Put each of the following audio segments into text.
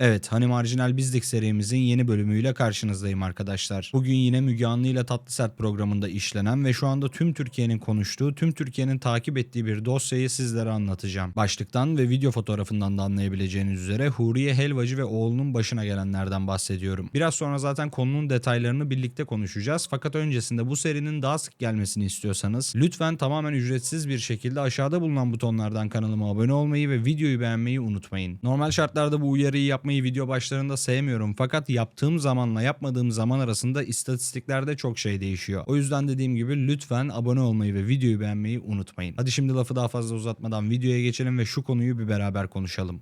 Evet, Hani Marjinal Bizlik serimizin yeni bölümüyle karşınızdayım arkadaşlar. Bugün yine Müge Anlı ile Tatlı Sert programında işlenen ve şu anda tüm Türkiye'nin konuştuğu, tüm Türkiye'nin takip ettiği bir dosyayı sizlere anlatacağım. Başlıktan ve video fotoğrafından da anlayabileceğiniz üzere Huriye Helvacı ve oğlunun başına gelenlerden bahsediyorum. Biraz sonra zaten konunun detaylarını birlikte konuşacağız. Fakat öncesinde bu serinin daha sık gelmesini istiyorsanız lütfen tamamen ücretsiz bir şekilde aşağıda bulunan butonlardan kanalıma abone olmayı ve videoyu beğenmeyi unutmayın. Normal şartlarda bu uyarıyı yapmayı video başlarında sevmiyorum fakat yaptığım zamanla yapmadığım zaman arasında istatistiklerde çok şey değişiyor. O yüzden dediğim gibi lütfen abone olmayı ve videoyu beğenmeyi unutmayın. Hadi şimdi lafı daha fazla uzatmadan videoya geçelim ve şu konuyu bir beraber konuşalım.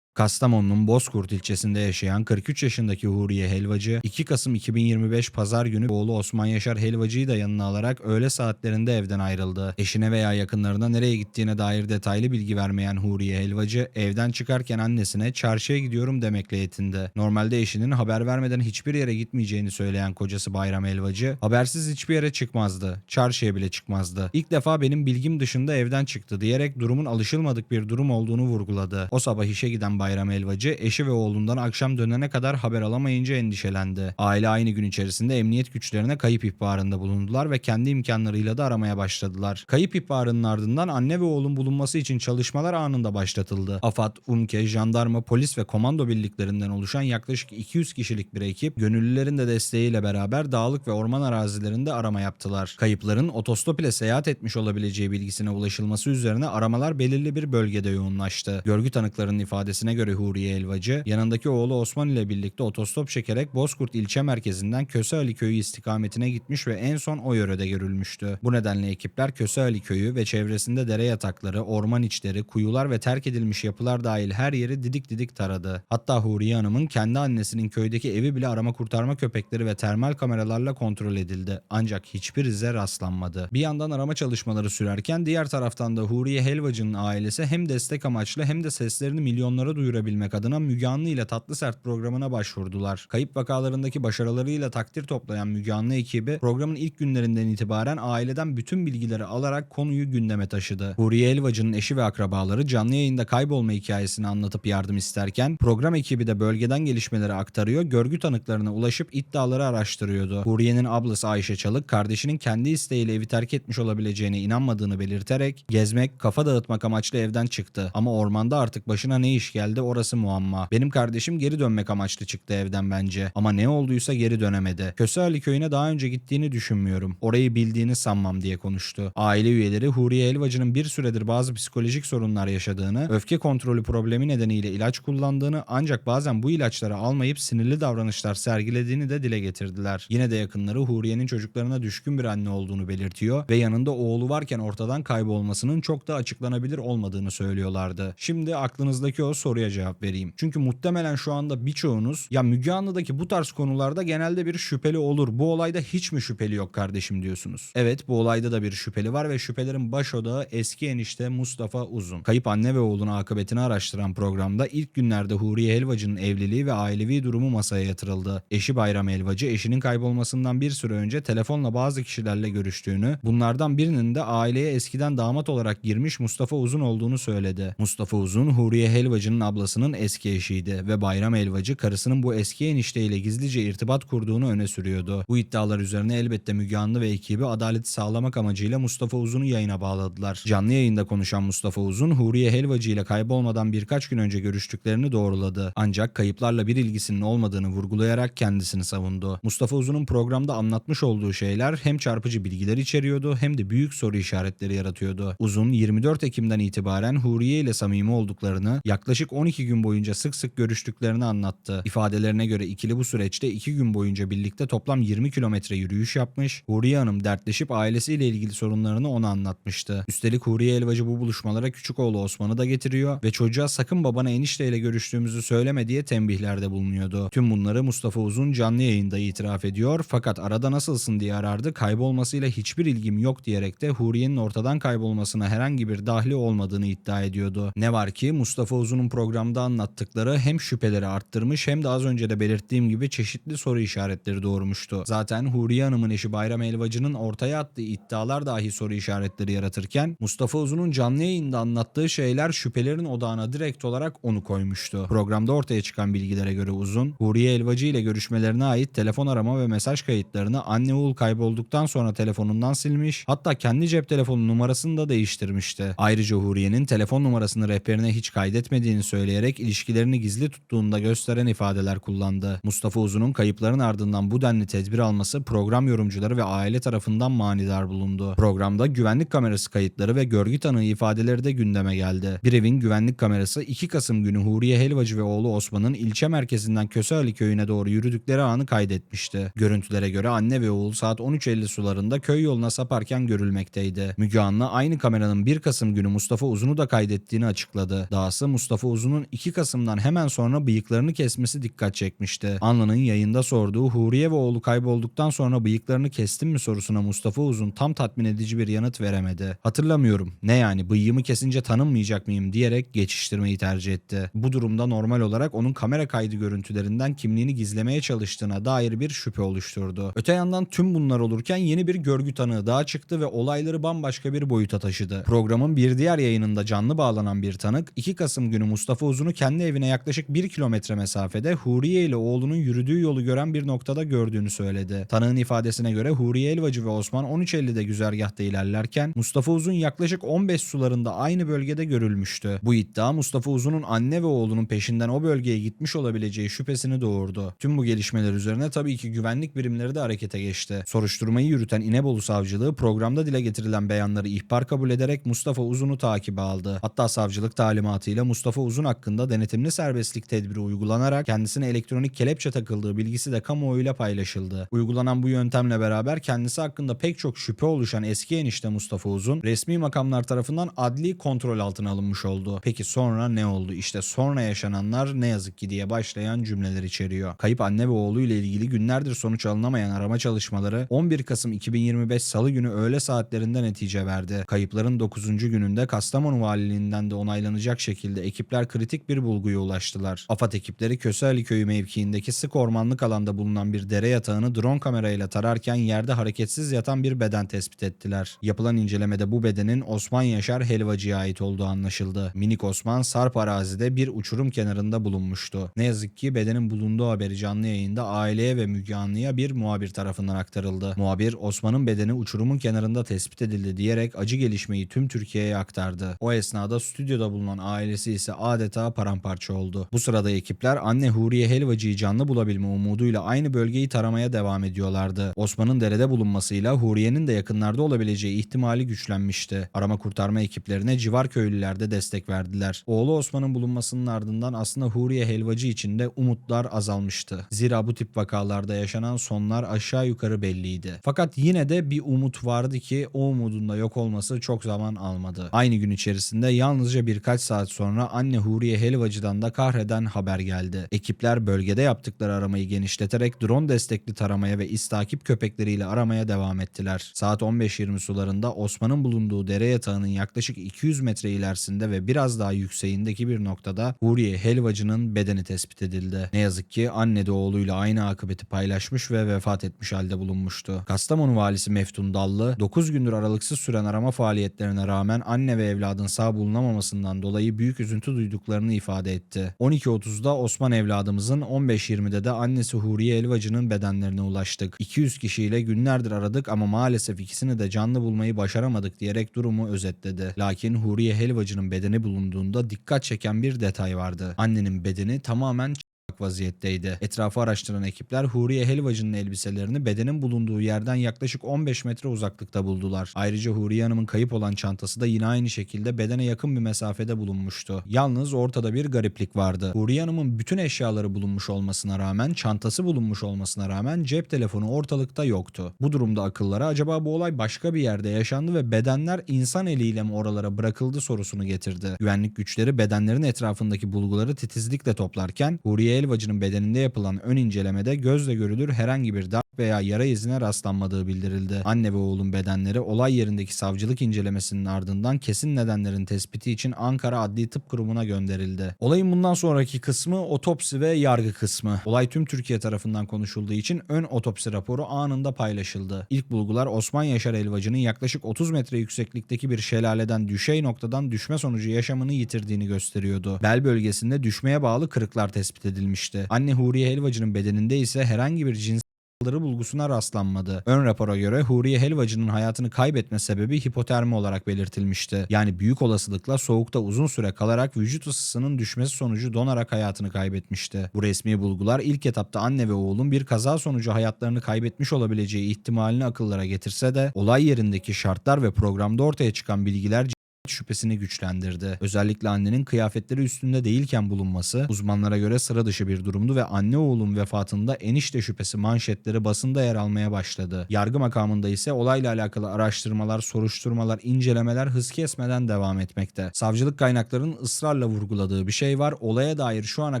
Kastamonu'nun Bozkurt ilçesinde yaşayan 43 yaşındaki Huriye Helvacı 2 Kasım 2025 Pazar günü oğlu Osman Yaşar Helvacı'yı da yanına alarak öğle saatlerinde evden ayrıldı. Eşine veya yakınlarına nereye gittiğine dair detaylı bilgi vermeyen Huriye Helvacı evden çıkarken annesine çarşıya gidiyorum demekle yetindi. Normalde eşinin haber vermeden hiçbir yere gitmeyeceğini söyleyen kocası Bayram Helvacı habersiz hiçbir yere çıkmazdı. Çarşıya bile çıkmazdı. İlk defa benim bilgim dışında evden çıktı diyerek durumun alışılmadık bir durum olduğunu vurguladı. O sabah işe giden Bayram Elvacı eşi ve oğlundan akşam dönene kadar haber alamayınca endişelendi. Aile aynı gün içerisinde emniyet güçlerine kayıp ihbarında bulundular ve kendi imkanlarıyla da aramaya başladılar. Kayıp ihbarının ardından anne ve oğlun bulunması için çalışmalar anında başlatıldı. AFAD, UMKE, jandarma, polis ve komando birliklerinden oluşan yaklaşık 200 kişilik bir ekip gönüllülerin de desteğiyle beraber dağlık ve orman arazilerinde arama yaptılar. Kayıpların otostop ile seyahat etmiş olabileceği bilgisine ulaşılması üzerine aramalar belirli bir bölgede yoğunlaştı. Görgü tanıklarının ifadesine göre Huriye Elvacı yanındaki oğlu Osman ile birlikte otostop çekerek Bozkurt ilçe merkezinden Köse Ali köyü istikametine gitmiş ve en son o yörede görülmüştü. Bu nedenle ekipler Köse Ali köyü ve çevresinde dere yatakları, orman içleri, kuyular ve terk edilmiş yapılar dahil her yeri didik didik taradı. Hatta Huriye Hanım'ın kendi annesinin köydeki evi bile arama kurtarma köpekleri ve termal kameralarla kontrol edildi. Ancak hiçbir ize rastlanmadı. Bir yandan arama çalışmaları sürerken diğer taraftan da Huriye Helvacı'nın ailesi hem destek amaçlı hem de seslerini milyonlara duyurabilmek adına Müge Anlı ile Tatlı Sert programına başvurdular. Kayıp vakalarındaki başarılarıyla takdir toplayan Müge Anlı ekibi programın ilk günlerinden itibaren aileden bütün bilgileri alarak konuyu gündeme taşıdı. Huriye Elvacı'nın eşi ve akrabaları canlı yayında kaybolma hikayesini anlatıp yardım isterken program ekibi de bölgeden gelişmeleri aktarıyor, görgü tanıklarına ulaşıp iddiaları araştırıyordu. Huriye'nin ablası Ayşe Çalık kardeşinin kendi isteğiyle evi terk etmiş olabileceğine inanmadığını belirterek gezmek, kafa dağıtmak amaçlı evden çıktı. Ama ormanda artık başına ne iş geldi orası muamma. Benim kardeşim geri dönmek amaçlı çıktı evden bence. Ama ne olduysa geri dönemedi. Köse Ali köyüne daha önce gittiğini düşünmüyorum. Orayı bildiğini sanmam diye konuştu. Aile üyeleri Huriye Elvacı'nın bir süredir bazı psikolojik sorunlar yaşadığını, öfke kontrolü problemi nedeniyle ilaç kullandığını ancak bazen bu ilaçları almayıp sinirli davranışlar sergilediğini de dile getirdiler. Yine de yakınları Huriye'nin çocuklarına düşkün bir anne olduğunu belirtiyor ve yanında oğlu varken ortadan kaybolmasının çok da açıklanabilir olmadığını söylüyorlardı. Şimdi aklınızdaki o soruya cevap vereyim. Çünkü muhtemelen şu anda birçoğunuz ya Müge Anlı'daki bu tarz konularda genelde bir şüpheli olur. Bu olayda hiç mi şüpheli yok kardeşim diyorsunuz. Evet bu olayda da bir şüpheli var ve şüphelerin baş odağı eski enişte Mustafa Uzun. Kayıp anne ve oğlun akıbetini araştıran programda ilk günlerde Huriye Helvacı'nın evliliği ve ailevi durumu masaya yatırıldı. Eşi Bayram Helvacı eşinin kaybolmasından bir süre önce telefonla bazı kişilerle görüştüğünü, bunlardan birinin de aileye eskiden damat olarak girmiş Mustafa Uzun olduğunu söyledi. Mustafa Uzun Huriye Helvacı'nın ablasının eski eşiydi ve Bayram Helvacı karısının bu eski enişteyle gizlice irtibat kurduğunu öne sürüyordu. Bu iddialar üzerine elbette Müge Anlı ve ekibi adaleti sağlamak amacıyla Mustafa Uzun'u yayına bağladılar. Canlı yayında konuşan Mustafa Uzun, Huriye Helvacı ile kaybolmadan birkaç gün önce görüştüklerini doğruladı. Ancak kayıplarla bir ilgisinin olmadığını vurgulayarak kendisini savundu. Mustafa Uzun'un programda anlatmış olduğu şeyler hem çarpıcı bilgiler içeriyordu hem de büyük soru işaretleri yaratıyordu. Uzun 24 Ekim'den itibaren Huriye ile samimi olduklarını, yaklaşık 12 gün boyunca sık sık görüştüklerini anlattı. İfadelerine göre ikili bu süreçte 2 gün boyunca birlikte toplam 20 kilometre yürüyüş yapmış. Huriye Hanım dertleşip ailesiyle ilgili sorunlarını ona anlatmıştı. Üstelik Huriye Elvacı bu buluşmalara küçük oğlu Osman'ı da getiriyor ve çocuğa sakın babana enişteyle görüştüğümüzü söyleme diye tembihlerde bulunuyordu. Tüm bunları Mustafa Uzun canlı yayında itiraf ediyor fakat arada nasılsın diye arardı kaybolmasıyla hiçbir ilgim yok diyerek de Huriye'nin ortadan kaybolmasına herhangi bir dahli olmadığını iddia ediyordu. Ne var ki Mustafa Uzun'un programı programda anlattıkları hem şüpheleri arttırmış hem de az önce de belirttiğim gibi çeşitli soru işaretleri doğurmuştu. Zaten Huriye Hanım'ın eşi Bayram Elvacı'nın ortaya attığı iddialar dahi soru işaretleri yaratırken Mustafa Uzun'un canlı yayında anlattığı şeyler şüphelerin odağına direkt olarak onu koymuştu. Programda ortaya çıkan bilgilere göre Uzun, Huriye Elvacı ile görüşmelerine ait telefon arama ve mesaj kayıtlarını anne oğul kaybolduktan sonra telefonundan silmiş, hatta kendi cep telefonu numarasını da değiştirmişti. Ayrıca Huriye'nin telefon numarasını rehberine hiç kaydetmediğini söyleyerek ilişkilerini gizli tuttuğunu da gösteren ifadeler kullandı. Mustafa Uzun'un kayıpların ardından bu denli tedbir alması program yorumcuları ve aile tarafından manidar bulundu. Programda güvenlik kamerası kayıtları ve görgü tanığı ifadeleri de gündeme geldi. Bir evin güvenlik kamerası 2 Kasım günü Huriye Helvacı ve oğlu Osman'ın ilçe merkezinden Köseali köyüne doğru yürüdükleri anı kaydetmişti. Görüntülere göre anne ve oğul saat 13.50 sularında köy yoluna saparken görülmekteydi. Müge Anlı aynı kameranın 1 Kasım günü Mustafa Uzun'u da kaydettiğini açıkladı. Dahası Mustafa Uzun'un 2 Kasım'dan hemen sonra bıyıklarını kesmesi dikkat çekmişti. Anlı'nın yayında sorduğu Huriye ve oğlu kaybolduktan sonra bıyıklarını kestim mi sorusuna Mustafa Uzun tam tatmin edici bir yanıt veremedi. Hatırlamıyorum. Ne yani bıyığımı kesince tanınmayacak mıyım diyerek geçiştirmeyi tercih etti. Bu durumda normal olarak onun kamera kaydı görüntülerinden kimliğini gizlemeye çalıştığına dair bir şüphe oluşturdu. Öte yandan tüm bunlar olurken yeni bir görgü tanığı daha çıktı ve olayları bambaşka bir boyuta taşıdı. Programın bir diğer yayınında canlı bağlanan bir tanık 2 Kasım günü Mustafa Uzun'u kendi evine yaklaşık 1 kilometre mesafede Huriye ile oğlunun yürüdüğü yolu gören bir noktada gördüğünü söyledi. Tanığın ifadesine göre Huriye Elvacı ve Osman 13.50'de güzergahta ilerlerken Mustafa Uzun yaklaşık 15 sularında aynı bölgede görülmüştü. Bu iddia Mustafa Uzun'un anne ve oğlunun peşinden o bölgeye gitmiş olabileceği şüphesini doğurdu. Tüm bu gelişmeler üzerine tabii ki güvenlik birimleri de harekete geçti. Soruşturmayı yürüten İnebolu Savcılığı programda dile getirilen beyanları ihbar kabul ederek Mustafa Uzun'u takibe aldı. Hatta savcılık talimatıyla Mustafa Uzun hakkında denetimli serbestlik tedbiri uygulanarak kendisine elektronik kelepçe takıldığı bilgisi de kamuoyuyla paylaşıldı. Uygulanan bu yöntemle beraber kendisi hakkında pek çok şüphe oluşan eski enişte Mustafa Uzun resmi makamlar tarafından adli kontrol altına alınmış oldu. Peki sonra ne oldu? İşte sonra yaşananlar ne yazık ki diye başlayan cümleler içeriyor. Kayıp anne ve oğlu ile ilgili günlerdir sonuç alınamayan arama çalışmaları 11 Kasım 2025 Salı günü öğle saatlerinde netice verdi. Kayıpların 9. gününde Kastamonu Valiliğinden de onaylanacak şekilde ekipler kritik bir bulguya ulaştılar. AFAD ekipleri Köseali Köyü mevkiindeki sık ormanlık alanda bulunan bir dere yatağını drone kamerayla tararken yerde hareketsiz yatan bir beden tespit ettiler. Yapılan incelemede bu bedenin Osman Yaşar Helvacı'ya ait olduğu anlaşıldı. Minik Osman Sarp arazide bir uçurum kenarında bulunmuştu. Ne yazık ki bedenin bulunduğu haberi canlı yayında aileye ve Müge bir muhabir tarafından aktarıldı. Muhabir Osman'ın bedeni uçurumun kenarında tespit edildi diyerek acı gelişmeyi tüm Türkiye'ye aktardı. O esnada stüdyoda bulunan ailesi ise adeta paramparça oldu. Bu sırada ekipler anne Huriye Helvacı'yı canlı bulabilme umuduyla aynı bölgeyi taramaya devam ediyorlardı. Osman'ın derede bulunmasıyla Huriye'nin de yakınlarda olabileceği ihtimali güçlenmişti. Arama kurtarma ekiplerine civar köylüler de destek verdiler. Oğlu Osman'ın bulunmasının ardından aslında Huriye Helvacı için de umutlar azalmıştı. Zira bu tip vakalarda yaşanan sonlar aşağı yukarı belliydi. Fakat yine de bir umut vardı ki o umudun da yok olması çok zaman almadı. Aynı gün içerisinde yalnızca birkaç saat sonra anne Huriye Helvacı'dan da kahreden haber geldi. Ekipler bölgede yaptıkları aramayı genişleterek drone destekli taramaya ve iz takip köpekleriyle aramaya devam ettiler. Saat 15.20 sularında Osman'ın bulunduğu dere yatağının yaklaşık 200 metre ilerisinde ve biraz daha yükseğindeki bir noktada Huriye Helvacı'nın bedeni tespit edildi. Ne yazık ki anne de oğluyla aynı akıbeti paylaşmış ve vefat etmiş halde bulunmuştu. Kastamonu valisi Meftun Dallı 9 gündür aralıksız süren arama faaliyetlerine rağmen anne ve evladın sağ bulunamamasından dolayı büyük üzüntü duyduklarını ifade etti. 12.30'da Osman evladımızın 15.20'de de annesi Huriye Elvacı'nın bedenlerine ulaştık. 200 kişiyle günlerdir aradık ama maalesef ikisini de canlı bulmayı başaramadık diyerek durumu özetledi. Lakin Huriye Helvacı'nın bedeni bulunduğunda dikkat çeken bir detay vardı. Annenin bedeni tamamen vaziyetteydi. Etrafı araştıran ekipler Huriye Helvacı'nın elbiselerini bedenin bulunduğu yerden yaklaşık 15 metre uzaklıkta buldular. Ayrıca Huriye Hanım'ın kayıp olan çantası da yine aynı şekilde bedene yakın bir mesafede bulunmuştu. Yalnız ortada bir gariplik vardı. Huriye Hanım'ın bütün eşyaları bulunmuş olmasına rağmen, çantası bulunmuş olmasına rağmen cep telefonu ortalıkta yoktu. Bu durumda akıllara acaba bu olay başka bir yerde yaşandı ve bedenler insan eliyle mi oralara bırakıldı sorusunu getirdi. Güvenlik güçleri bedenlerin etrafındaki bulguları titizlikle toplarken Huriye Elvacı'nın bedeninde yapılan ön incelemede gözle görülür herhangi bir darp veya yara izine rastlanmadığı bildirildi. Anne ve oğlun bedenleri olay yerindeki savcılık incelemesinin ardından kesin nedenlerin tespiti için Ankara Adli Tıp Kurumu'na gönderildi. Olayın bundan sonraki kısmı otopsi ve yargı kısmı. Olay tüm Türkiye tarafından konuşulduğu için ön otopsi raporu anında paylaşıldı. İlk bulgular Osman Yaşar Elvacı'nın yaklaşık 30 metre yükseklikteki bir şelaleden düşey noktadan düşme sonucu yaşamını yitirdiğini gösteriyordu. Bel bölgesinde düşmeye bağlı kırıklar tespit edilmişti. Anne Huriye Helvacı'nın bedeninde ise herhangi bir cins saldırı bulgusuna rastlanmadı. Ön rapora göre Huriye Helvacı'nın hayatını kaybetme sebebi hipotermi olarak belirtilmişti. Yani büyük olasılıkla soğukta uzun süre kalarak vücut ısısının düşmesi sonucu donarak hayatını kaybetmişti. Bu resmi bulgular ilk etapta anne ve oğlun bir kaza sonucu hayatlarını kaybetmiş olabileceği ihtimalini akıllara getirse de olay yerindeki şartlar ve programda ortaya çıkan bilgiler şüphesini güçlendirdi. Özellikle annenin kıyafetleri üstünde değilken bulunması uzmanlara göre sıra dışı bir durumdu ve anne oğlun vefatında enişte şüphesi manşetleri basında yer almaya başladı. Yargı makamında ise olayla alakalı araştırmalar, soruşturmalar, incelemeler hız kesmeden devam etmekte. Savcılık kaynaklarının ısrarla vurguladığı bir şey var. Olaya dair şu ana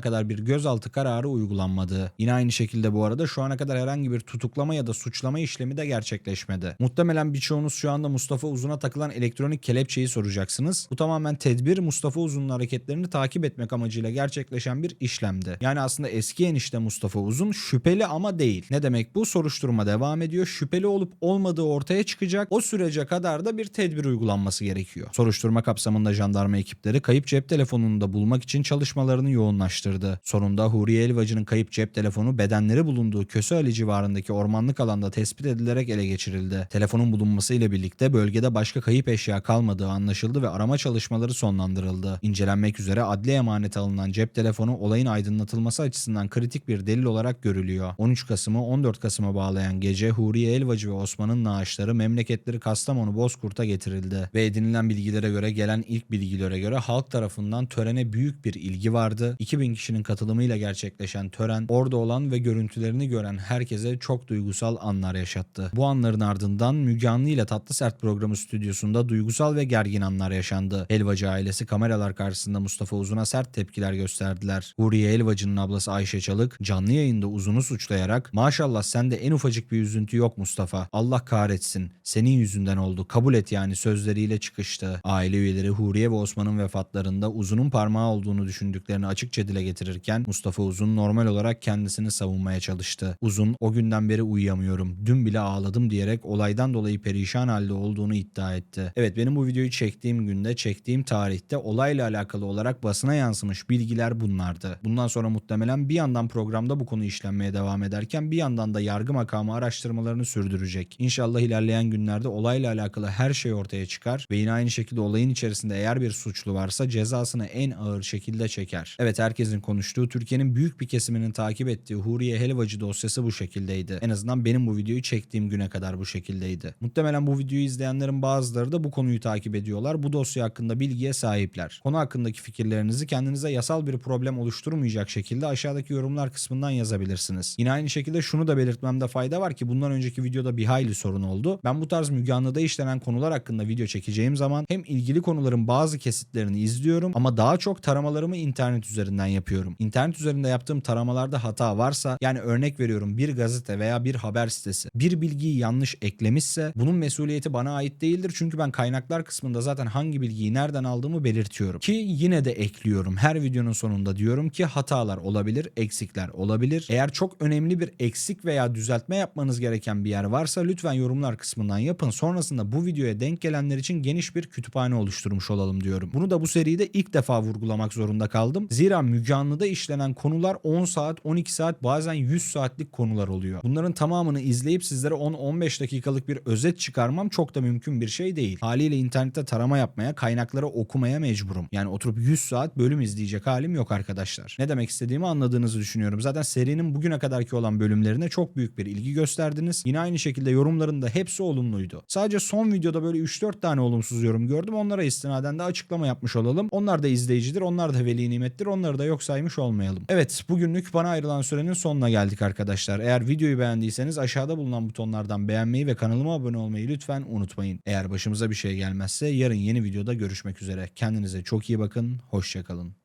kadar bir gözaltı kararı uygulanmadı. Yine aynı şekilde bu arada şu ana kadar herhangi bir tutuklama ya da suçlama işlemi de gerçekleşmedi. Muhtemelen birçoğunuz şu anda Mustafa Uzun'a takılan elektronik kelepçeyi soracaksınız. Bu tamamen tedbir Mustafa Uzun'un hareketlerini takip etmek amacıyla gerçekleşen bir işlemdi. Yani aslında eski enişte Mustafa Uzun şüpheli ama değil. Ne demek bu? Soruşturma devam ediyor. Şüpheli olup olmadığı ortaya çıkacak. O sürece kadar da bir tedbir uygulanması gerekiyor. Soruşturma kapsamında jandarma ekipleri kayıp cep telefonunu da bulmak için çalışmalarını yoğunlaştırdı. Sonunda Huriye Elvacı'nın kayıp cep telefonu bedenleri bulunduğu Köse Ali civarındaki ormanlık alanda tespit edilerek ele geçirildi. Telefonun bulunması ile birlikte bölgede başka kayıp eşya kalmadığı anlaşıldı ve arama çalışmaları sonlandırıldı. İncelenmek üzere adli emanet alınan cep telefonu olayın aydınlatılması açısından kritik bir delil olarak görülüyor. 13 Kasım'ı 14 Kasım'a bağlayan gece Huriye Elvacı ve Osman'ın naaşları memleketleri Kastamonu Bozkurt'a getirildi ve edinilen bilgilere göre gelen ilk bilgilere göre halk tarafından törene büyük bir ilgi vardı. 2000 kişinin katılımıyla gerçekleşen tören orada olan ve görüntülerini gören herkese çok duygusal anlar yaşattı. Bu anların ardından Müge Anlı ile Tatlı Sert programı stüdyosunda duygusal ve gergin anlar yaşandı. Elvacı ailesi kameralar karşısında Mustafa Uzun'a sert tepkiler gösterdiler. Huriye Elvacı'nın ablası Ayşe Çalık canlı yayında Uzun'u suçlayarak maşallah sende en ufacık bir üzüntü yok Mustafa. Allah kahretsin. Senin yüzünden oldu. Kabul et yani sözleriyle çıkıştı. Aile üyeleri Huriye ve Osman'ın vefatlarında Uzun'un parmağı olduğunu düşündüklerini açıkça dile getirirken Mustafa Uzun normal olarak kendisini savunmaya çalıştı. Uzun o günden beri uyuyamıyorum. Dün bile ağladım diyerek olaydan dolayı perişan halde olduğunu iddia etti. Evet benim bu videoyu çektiğim günde çektiğim tarihte olayla alakalı olarak basına yansımış bilgiler bunlardı. Bundan sonra muhtemelen bir yandan programda bu konu işlenmeye devam ederken bir yandan da yargı makamı araştırmalarını sürdürecek. İnşallah ilerleyen günlerde olayla alakalı her şey ortaya çıkar ve yine aynı şekilde olayın içerisinde eğer bir suçlu varsa cezasını en ağır şekilde çeker. Evet herkesin konuştuğu Türkiye'nin büyük bir kesiminin takip ettiği Huriye Helvacı dosyası bu şekildeydi. En azından benim bu videoyu çektiğim güne kadar bu şekildeydi. Muhtemelen bu videoyu izleyenlerin bazıları da bu konuyu takip ediyorlar. Bu dosya hakkında bilgiye sahipler. Konu hakkındaki fikirlerinizi kendinize yasal bir problem oluşturmayacak şekilde aşağıdaki yorumlar kısmından yazabilirsiniz. Yine aynı şekilde şunu da belirtmemde fayda var ki bundan önceki videoda bir hayli sorun oldu. Ben bu tarz Müge Anlı'da işlenen konular hakkında video çekeceğim zaman hem ilgili konuların bazı kesitlerini izliyorum ama daha çok taramalarımı internet üzerinden yapıyorum. İnternet üzerinde yaptığım taramalarda hata varsa yani örnek veriyorum bir gazete veya bir haber sitesi bir bilgiyi yanlış eklemişse bunun mesuliyeti bana ait değildir. Çünkü ben kaynaklar kısmında zaten hangi bilgiyi nereden aldığımı belirtiyorum. Ki yine de ekliyorum. Her videonun sonunda diyorum ki hatalar olabilir, eksikler olabilir. Eğer çok önemli bir eksik veya düzeltme yapmanız gereken bir yer varsa lütfen yorumlar kısmından yapın. Sonrasında bu videoya denk gelenler için geniş bir kütüphane oluşturmuş olalım diyorum. Bunu da bu seride ilk defa vurgulamak zorunda kaldım. Zira Müge Anlı'da işlenen konular 10 saat, 12 saat bazen 100 saatlik konular oluyor. Bunların tamamını izleyip sizlere 10-15 dakikalık bir özet çıkarmam çok da mümkün bir şey değil. Haliyle internette tarama yapmaya, kaynakları okumaya mecburum. Yani oturup 100 saat bölüm izleyecek halim yok arkadaşlar. Ne demek istediğimi anladığınızı düşünüyorum. Zaten serinin bugüne kadarki olan bölümlerine çok büyük bir ilgi gösterdiniz. Yine aynı şekilde yorumların da hepsi olumluydu. Sadece son videoda böyle 3-4 tane olumsuz yorum gördüm. Onlara istinaden de açıklama yapmış olalım. Onlar da izleyicidir, onlar da veli nimettir. Onları da yok saymış olmayalım. Evet, bugünlük bana ayrılan sürenin sonuna geldik arkadaşlar. Eğer videoyu beğendiyseniz aşağıda bulunan butonlardan beğenmeyi ve kanalıma abone olmayı lütfen unutmayın. Eğer başımıza bir şey gelmezse yarın yeni videoda görüşmek üzere. Kendinize çok iyi bakın, hoşçakalın.